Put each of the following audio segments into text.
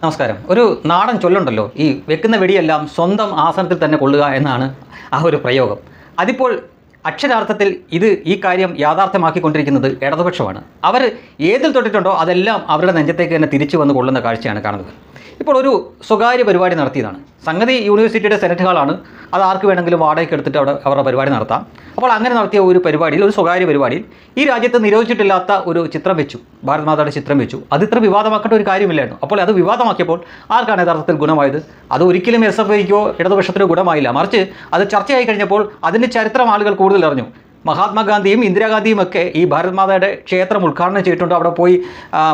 നമസ്കാരം. ഒരു നാടൻ ചൊല്ലുണ്ടല്ലോ ഈ വെക്കുന്ന വെടിയെല്ലാം സ്വന്തം ആസനത്തിൽ തന്നെ കൊള്ളുക എന്നാണ് ആ ഒരു പ്രയോഗം. അതിപ്പോൾ അക്ഷരാർത്ഥത്തിൽ ഇത് ഈ കാര്യം യാഥാർത്ഥ്യമാക്കിക്കൊണ്ടിരിക്കുന്നത് ഇടതുപക്ഷമാണ്. അവർ ഏതിൽ തൊട്ടിട്ടുണ്ടോ അതെല്ലാം അവരുടെ നെഞ്ചത്തേക്ക് തന്നെ തിരിച്ചു വന്ന് കൊള്ളുന്ന കാഴ്ചയാണ് കാണുന്നത്. ഇപ്പോൾ ഒരു സ്വകാര്യ പരിപാടി നടത്തിയതാണ്. സംഗതി യൂണിവേഴ്സിറ്റിയുടെ സെനറ്റ് ഹാളാണ് അത് ആർക്ക് വേണമെങ്കിലും വാടകയ്ക്ക് എടുത്തിട്ട് അവിടെ അവരുടെ പരിപാടി നടത്താം. അപ്പോൾ അങ്ങനെ നടത്തിയ ഒരു പരിപാടിയിൽ ഒരു സ്വകാര്യ പരിപാടിയിൽ ഈ രാജ്യത്ത് നിരോധിച്ചിട്ടില്ലാത്ത ഒരു ചിത്രം വെച്ചു. ഭാരത് മാതയുടെ ചിത്രം വെച്ചു. അത് ഇത്ര വിവാദമാക്കേണ്ട ഒരു കാര്യമില്ലായിരുന്നു. അപ്പോൾ അത് വിവാദമാക്കിയപ്പോൾ ആർക്കാണ് യഥാർത്ഥത്തിൽ ഗുണമായത്? അത് ഒരിക്കലും എസ് എഫ് ഐക്കോ ഇടതുപക്ഷത്തിനോ ഗുണമായില്ല. മറിച്ച് അത് ചർച്ചയായി കഴിഞ്ഞപ്പോൾ അതിന്റെ ചരിത്രം ആളുകൾ കൂടുതൽ അറിഞ്ഞു. മഹാത്മാഗാന്ധിയും ഇന്ദിരാഗാന്ധിയും ഒക്കെ ഈ ഭാരത് മാതയുടെ ക്ഷേത്രം ഉദ്ഘാടനം ചെയ്തിട്ടുണ്ട്. അവിടെ പോയി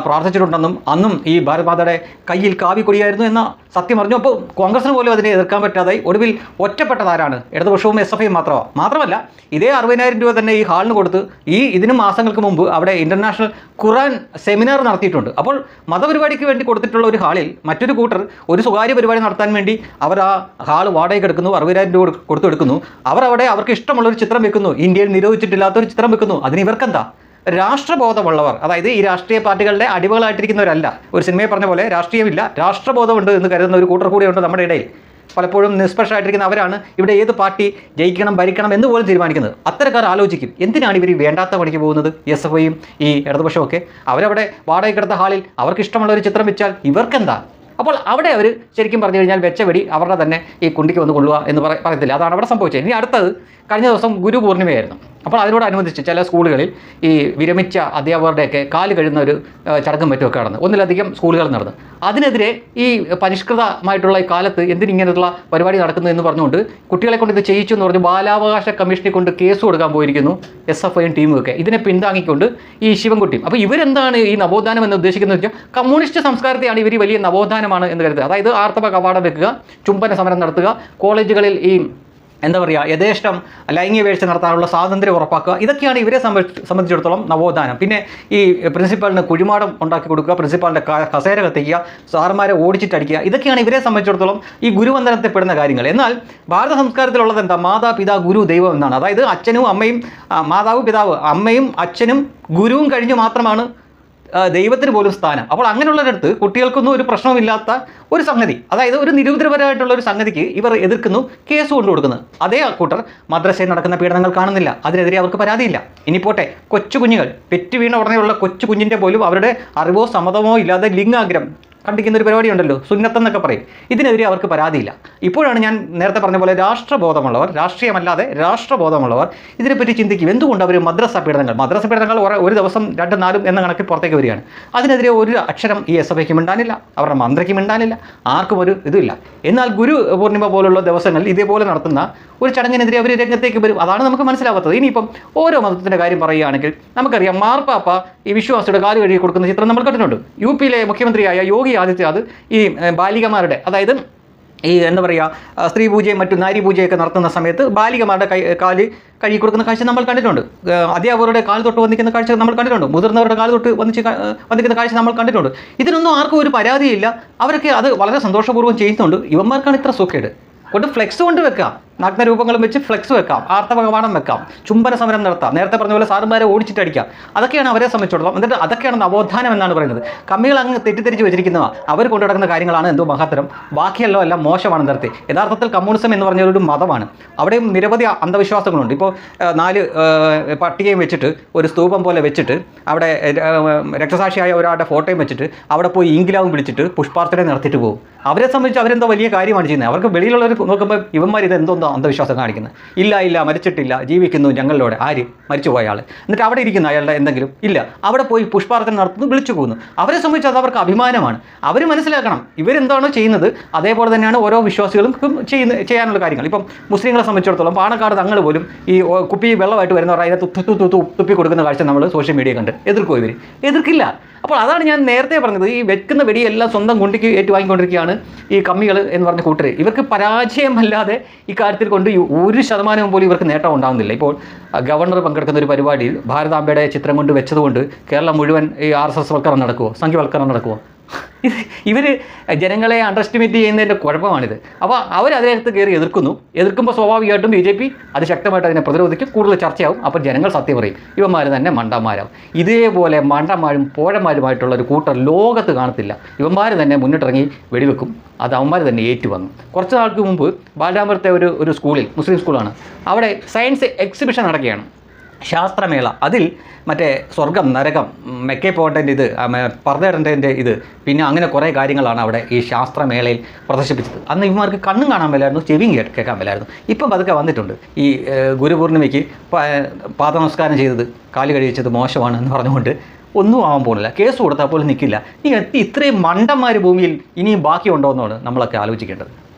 പ്രാർത്ഥിച്ചിട്ടുണ്ടെന്നും അന്നും ഈ ഭാരത് മാതയുടെ കയ്യിൽ കാവി കൊടിയായിരുന്നു എന്ന സത്യം അറിഞ്ഞു. അപ്പോൾ കോൺഗ്രസിന് പോലും അതിനെ എതിർക്കാൻ പറ്റാതായി. ഒടുവിൽ ഒറ്റപ്പെട്ടതാരാണ്? ഇടതുപക്ഷവും എസ് എഫ് ഐയും മാത്രമാണ് മാത്രമല്ല ഇതേ അറുപതിനായിരം രൂപ തന്നെ ഈ ഹാളിന് കൊടുത്ത് ഈ ഇതിനും മാസങ്ങൾക്ക് മുമ്പ് അവിടെ ഇന്റർനാഷണൽ ഖുറാൻ സെമിനാർ നടത്തിയിട്ടുണ്ട്. അപ്പോൾ മതപരിപാടിക്ക് വേണ്ടി കൊടുത്തിട്ടുള്ള ഒരു ഹാളിൽ മറ്റൊരു കൂട്ടർ ഒരു സ്വകാര്യ പരിപാടി നടത്താൻ വേണ്ടി അവർ ആ ഹാൾ വാടകയ്ക്ക് എടുക്കുന്നു അറുപതിനായിരം രൂപ കൊടുത്തെടുക്കുന്നു. അവർ അവിടെ അവർക്ക് ഇഷ്ടമുള്ളൊരു ചിത്രം വെക്കുന്നു. ഇന്ത്യയിൽ നിരോധിച്ചിട്ടില്ലാത്ത ഒരു ചിത്രം വെക്കുന്നു. അതിന് ഇവർക്കെന്താ? രാഷ്ട്രബോധമുള്ളവർ. അതായത് ഈ രാഷ്ട്രീയ പാർട്ടികളുടെ അടിമകളായിട്ടിരിക്കുന്നവരല്ല. ഒരു സിനിമയെ പറഞ്ഞ പോലെ രാഷ്ട്രീയമില്ല. രാഷ്ട്രബോധമുണ്ട് എന്ന് കരുതുന്ന ഒരു കൂട്ടർ കൂടിയുണ്ട് നമ്മുടെ ഇടയിൽ. പലപ്പോഴും നിഷ്പക്ഷമായിട്ടിരിക്കുന്ന അവരാണ് ഇവിടെ ഏത് പാർട്ടി ജയിക്കണം ഭരിക്കണം എന്ന് പോലും തീരുമാനിക്കുന്നത്. അത്തരക്കാർ ആലോചിക്കും എന്തിനാണ് ഇവർ വേണ്ടാത്ത പണിക്ക് പോകുന്നത്? എസ് എഫ് ഐയും ഈ ഇടതുപക്ഷമൊക്കെ അവരവിടെ വാടകയ്ക്കെടുത്ത ഹാളിൽ അവർക്ക് ഇഷ്ടമുള്ള ഒരു ചിത്രം വെച്ചാൽ ഇവർക്കെന്താ? അപ്പോൾ അവിടെ അവർ ശരിക്കും പറഞ്ഞു കഴിഞ്ഞാൽ വെച്ചവെടി അവരുടെ തന്നെ ഈ കുണ്ടിക്ക് വന്ന് കൊള്ളുക എന്ന് പറ പറയത്തില്ല. അതാണ് അവിടെ സംഭവിച്ചത്. ഇനി അടുത്തത് കഴിഞ്ഞ ദിവസം ഗുരു പൂർണിമയായിരുന്നു അപ്പോൾ അതിനോടനുബന്ധിച്ച് ചില സ്കൂളുകളിൽ ഈ വിരമിച്ച അധ്യാപകരുടെയൊക്കെ കാൽ കഴിയുന്ന ഒരു ചടങ്ങും മറ്റുമൊക്കെ നടന്നു. ഒന്നിലധികം സ്കൂളുകൾ നടന്നു. അതിനെതിരെ ഈ പരിഷ്കൃതമായിട്ടുള്ള ഈ കാലത്ത് എന്തിനിങ്ങനെയുള്ള പരിപാടി നടക്കുന്നു എന്ന് പറഞ്ഞുകൊണ്ട് കുട്ടികളെ കൊണ്ട് ഇത് ചെയ്യിച്ചു എന്ന് പറഞ്ഞ് ബാലാവകാശ കമ്മീഷനെ കൊണ്ട് കേസ് കൊടുക്കാൻ പോയിരിക്കുന്നു എസ് എഫ് ഐയും ടീമൊക്കെ ഇതിനെ പിന്താങ്ങിക്കൊണ്ട് ഈ ശിവൻകുട്ടിയും അപ്പോൾ ഇവരെന്താണ് ഈ നവോത്ഥാനം എന്ന് ഉദ്ദേശിക്കുന്നത് വെച്ചാൽ കമ്മ്യൂണിസ്റ്റ് സംസ്കാരത്തെയാണ് ഇവർ വലിയ നവോത്ഥാനമാണ് എന്ന് കരുതുക. അതായത് ആർത്തവ കവാടം വെക്കുക ചുംബന സമരം നടത്തുക കോളേജുകളിൽ ഈ എന്താ പറയുക യഥേഷ്ടം ലൈംഗിക വീഴ്ച നടത്താനുള്ള സ്വാതന്ത്ര്യം ഉറപ്പാക്കുക. ഇതൊക്കെയാണ് ഇവരെ സംബന്ധിച്ച് സംബന്ധിച്ചിടത്തോളം നവോത്ഥാനം. പിന്നെ ഈ പ്രിൻസിപ്പാളിന് കുഴിമാടം ഉണ്ടാക്കി കൊടുക്കുക പ്രിൻസിപ്പാളിന്റെ കസേര കത്തിക്കുക സാറന്മാരെ ഓടിച്ചിട്ടടിക്കുക ഇതൊക്കെയാണ് ഇവരെ സംബന്ധിച്ചിടത്തോളം ഈ ഗുരുവന്ദനത്തിൽ പെടുന്ന കാര്യങ്ങൾ. എന്നാൽ ഭാരത സംസ്കാരത്തിലുള്ളത് എന്താ? മാതാ പിതാ ഗുരു ദൈവം എന്നാണ്. അതായത് അച്ഛനും അമ്മയും മാതാവും പിതാവ് അമ്മയും അച്ഛനും ഗുരുവും കഴിഞ്ഞ് മാത്രമാണ് ദൈവത്തിന് പോലും സ്ഥാനം. അപ്പോൾ അങ്ങനെയുള്ളവരടുത്ത് കുട്ടികൾക്കൊന്നും ഒരു പ്രശ്നവുമില്ലാത്ത ഒരു സംഗതി അതായത് ഒരു നിരൂപരപരമായിട്ടുള്ള ഒരു സംഗതിക്ക് ഇവർ എതിർക്കുന്നു കേസ് കൊണ്ടു കൊടുക്കുന്നു. അതേ കൂട്ടർ മദ്രസയിൽ നടക്കുന്ന പീഡനങ്ങൾ കാണുന്നില്ല. അതിനെതിരെ അവർക്ക് പരാതിയില്ല. ഇനി പോട്ടെ കൊച്ചു കുഞ്ഞുങ്ങൾ പെറ്റ് വീണ ഉടനെയുള്ള കൊച്ചു കുഞ്ഞിന്റെ പോലും അവരുടെ അറിവോ സമ്മതമോ ഇല്ലാതെ ലിംഗാഗ്രം കണ്ടിക്കുന്ന ഒരു പരിപാടി ഉണ്ടല്ലോ സുന്നത്തെന്നൊക്കെ പറയും. ഇതിനെതിരെ അവർക്ക് പരാതിയില്ല. ഇപ്പോഴാണ് ഞാൻ നേരത്തെ പറഞ്ഞ പോലെ രാഷ്ട്രബോധമുള്ളവർ രാഷ്ട്രീയമല്ലാതെ രാഷ്ട്രബോധമുള്ളവർ ഇതിനെപ്പറ്റി ചിന്തിക്കും. എന്തുകൊണ്ട് അവർ മദ്രസ പീഡനങ്ങൾ? മദ്രസ പീഡനങ്ങൾ ഒരു- ദിവസം രണ്ടും നാലും എന്ന കണക്കിൽ പുറത്തേക്ക് വരികയാണ്. അതിനെതിരെ ഒരു അക്ഷരം ഈ എസ് എഫ് ഐക്ക് മിണ്ടാനില്ല അവരുടെ മന്ത്രിക്ക് മിണ്ടാനില്ല ആർക്കും ഒരു ഇതുമില്ല. എന്നാൽ ഗുരു പൂർണിമ പോലുള്ള ദിവസങ്ങളിൽ ഇതേപോലെ നടത്തുന്ന ഒരു ചടങ്ങിനെതിരെ അവർ രംഗത്തേക്ക് വരും. അതാണ് നമുക്ക് മനസ്സിലാവാത്തത്. ഇനിയിപ്പം ഓരോ മതത്തിന്റെ കാര്യം പറയുകയാണെങ്കിൽ നമുക്കറിയാം മാർപ്പാപ്പ ഈ വിശ്വാസിയുടെ കാൽ കഴുകി കൊടുക്കുന്ന ചിത്രം നമ്മൾ കണ്ടിട്ടുണ്ട്. യു പിയിലെ മുഖ്യമന്ത്രിയായ യോഗി ആദിത്യനാഥ് ഈ ഏഹ്, ബാലികമാരുടെ അതായത് ഈ എന്താ പറയുക സ്ത്രീ പൂജയും മറ്റു നാരി പൂജയൊക്കെ നടത്തുന്ന സമയത്ത് ബാലികമാരുടെ കൈ കാൽ കഴുകി കൊടുക്കുന്ന കാഴ്ച നമ്മൾ കണ്ടിട്ടുണ്ട്. അധ്യാപകരുടെ കാൽ തൊട്ട് വന്നിക്കുന്ന കാഴ്ച നമ്മൾ കണ്ടിട്ടുണ്ട്. മുതിർന്നവരുടെ കാൽ തൊട്ട് വന്നിച്ച് വന്നിക്കുന്ന കാഴ്ച നമ്മൾ കണ്ടിട്ടുണ്ട്. ഇതിനൊന്നും ആർക്കും ഒരു പരാതിയില്ല. അവരൊക്കെ അത് വളരെ സന്തോഷപൂർവം ചെയ്യുന്നുണ്ട്. ഇവന്മാർക്കാണ് ഇത്ര സുഖേട് കൊണ്ട് ഫ്ലെക്സ് കൊണ്ട് വെക്കാം. നഗ്നരൂപങ്ങളും വെച്ച് ഫ്ലെക്സ് വെക്കാം ആർത്തവ കവാടം വെക്കാം ചുംബന സമരം നടത്താം. നേരത്തെ പറഞ്ഞ പോലെ സാറുമാരെ ഓടിച്ചിട്ടടിക്കാം. അതൊക്കെയാണ് അവരെ സംബന്ധിച്ചിടത്തോളം എന്നിട്ട് അതൊക്കെയാണ് നവോത്ഥാനം എന്നാണ് പറയുന്നത്. കമ്മികൾ അങ്ങ് തെറ്റിദ്ധരിച്ച് വെച്ചിരിക്കുന്നവ അവർ കൊണ്ടു നടക്കുന്ന കാര്യങ്ങളാണ് എന്തോ മഹാത്തരം. ബാക്കിയല്ലോ എല്ലാം മോശമാണ് നിർത്തി യഥാർത്ഥത്തിൽ കമ്മ്യൂണിസം എന്ന് പറഞ്ഞ ഒരു മതമാണ്. അവിടെയും നിരവധി അന്ധവിശ്വാസങ്ങളുണ്ട്. ഇപ്പോൾ നാല് പട്ടികയും വെച്ചിട്ട് ഒരു സ്തൂപം പോലെ വെച്ചിട്ട് അവിടെ രക്തസാക്ഷിയായ ഒരാളുടെ ഫോട്ടോയും വെച്ചിട്ട് അവിടെ പോയി ഇംഗ്ലാവും വിളിച്ചിട്ട് പുഷ്പാർച്ചന നടത്തിയിട്ട് പോകും. അവരെ സംബന്ധിച്ച് അവരെന്തോ വലിയ കാര്യമാണ് ചെയ്യുന്നത്. അവർക്ക് വെളിയിലുള്ളവർ നോക്കുമ്പോൾ ഇവന്മാർ ഇത് എന്തോ അന്ധവിശ്വാസം കാണിക്കുന്നത് ഇല്ല ഇല്ല മരിച്ചിട്ടില്ല ജീവിക്കുന്നു ഞങ്ങളിലൂടെ. ആര്? മരിച്ചുപോയ ആൾ എന്നിട്ട് അവിടെ ഇരിക്കുന്ന അയാളുടെ എന്തെങ്കിലും? ഇല്ല. അവിടെ പോയി പുഷ്പാർച്ചന നടത്തുന്നു വിളിച്ചു പോകുന്നു അവരെ സംബന്ധിച്ച് അത് അവർക്ക് അഭിമാനമാണ്. അവർ മനസ്സിലാക്കണം ഇവരെന്താണോ ചെയ്യുന്നത്? അതേപോലെ തന്നെയാണ് ഓരോ വിശ്വാസികളും ചെയ്യുന്ന ചെയ്യാനുള്ള കാര്യങ്ങൾ. ഇപ്പം മുസ്ലിങ്ങളെ സംബന്ധിച്ചിടത്തോളം പാണക്കാട് തങ്ങൾ പോലും ഈ കുപ്പി വെള്ളമായിട്ട് വരുന്നവർ അതിനെ തുപ്പി കൊടുക്കുന്ന കാഴ്ച നമ്മൾ സോഷ്യൽ മീഡിയ കണ്ട്. എതിർക്കും ഇവർ എതിർക്കില്ല. അപ്പോൾ അതാണ് ഞാൻ നേരത്തെ പറഞ്ഞത്. ഈ വെക്കുന്ന വെടിയെല്ലാം സ്വന്തം കുണ്ടിക്ക് ഏറ്റുവാങ്ങിക്കൊണ്ടിരിക്കുകയാണ് ഈ കമ്മികൾ എന്ന് പറഞ്ഞ കൂട്ടർ ഇവർക്ക് പരാജയമല്ലാതെ ഈ കാര്യത്തിൽ കൊണ്ട് ഒരു ശതമാനം പോലും ഇവർക്ക് നേട്ടം ഉണ്ടാകുന്നില്ല ഇപ്പോൾ ഗവർണർ പങ്കെടുക്കുന്ന ഒരു പരിപാടിയിൽ ഭാരതാംബയുടെ ചിത്രം കൊണ്ട് വെച്ചതുകൊണ്ട് കേരളം മുഴുവൻ ഈ ആർ എസ് എസ് വൽക്കരണം നടക്കുമോ സംഖ്യവൽക്കരണം നടക്കുമോ ഇത് ഇവർ ജനങ്ങളെ അണ്ടർ എസ്റ്റിമേറ്റ് ചെയ്യുന്നതിന്റെ കുഴപ്പമാണിത്. അപ്പോൾ അവർ അതിനകത്ത് കയറി എതിർക്കുന്നു. എതിർക്കുമ്പോൾ സ്വാഭാവികമായിട്ടും ബി ജെ പി അത് ശക്തമായിട്ട് അതിനെ പ്രതിരോധിക്കും. കൂടുതൽ ചർച്ചയാവും. അപ്പോൾ ജനങ്ങൾ സത്യം പറയും. ഇവന്മാർ തന്നെ മണ്ടന്മാരാവും. ഇതേപോലെ മണ്ടന്മാരും പോഴന്മാരുമായിട്ടുള്ള ഒരു കൂട്ടർ ലോകത്ത് കാണത്തില്ല. ഇവന്മാർ തന്നെ മുന്നിട്ടിറങ്ങി വെടിവെക്കും. അത് അവന്മാർ തന്നെ ഏറ്റുവന്നു കുറച്ച് നാൾക്ക് മുമ്പ് ബാലരാമപുരത്തെ ഒരു ഒരു സ്കൂളിൽ മുസ്ലിം സ്കൂളാണ്. അവിടെ സയൻസ് എക്സിബിഷൻ നടക്കുകയാണ്. ശാസ്ത്രമേള. അതിൽ മറ്റേ സ്വർഗം നരകം മെക്കെ പോകേണ്ടതിന്റെ ഇത് പർദ്ദയിടേണ്ടതിന്റെ ഇത് പിന്നെ അങ്ങനെ കുറേ കാര്യങ്ങളാണ് അവിടെ ഈ ശാസ്ത്രമേളയിൽ പ്രദർശിപ്പിച്ചത്. അന്ന് ഇവന്മാർക്ക് കണ്ണും കാണാൻ മേലായിരുന്നു ചെവിയും കേൾക്കാൻ മേലായിരുന്നു. ഇപ്പം പതുക്കെ വന്നിട്ടുണ്ട്. ഈ ഗുരുപൂർണിമയ്ക്ക് പ- പാദനമസ്കാരം ചെയ്തത് കാൽ കഴിച്ചത് മോശമാണ് എന്ന് പറഞ്ഞുകൊണ്ട് ഒന്നും ആവാൻ പോകുന്നില്ല. കേസ് കൊടുത്താൽ പോലും നിൽക്കില്ല. ഈ എത്തി ഇത്രയും മണ്ടന്മാർ ഭൂമിയിൽ ഇനിയും ബാക്കിയുണ്ടോ എന്നാണ് നമ്മളൊക്കെ ആലോചിക്കേണ്ടത്.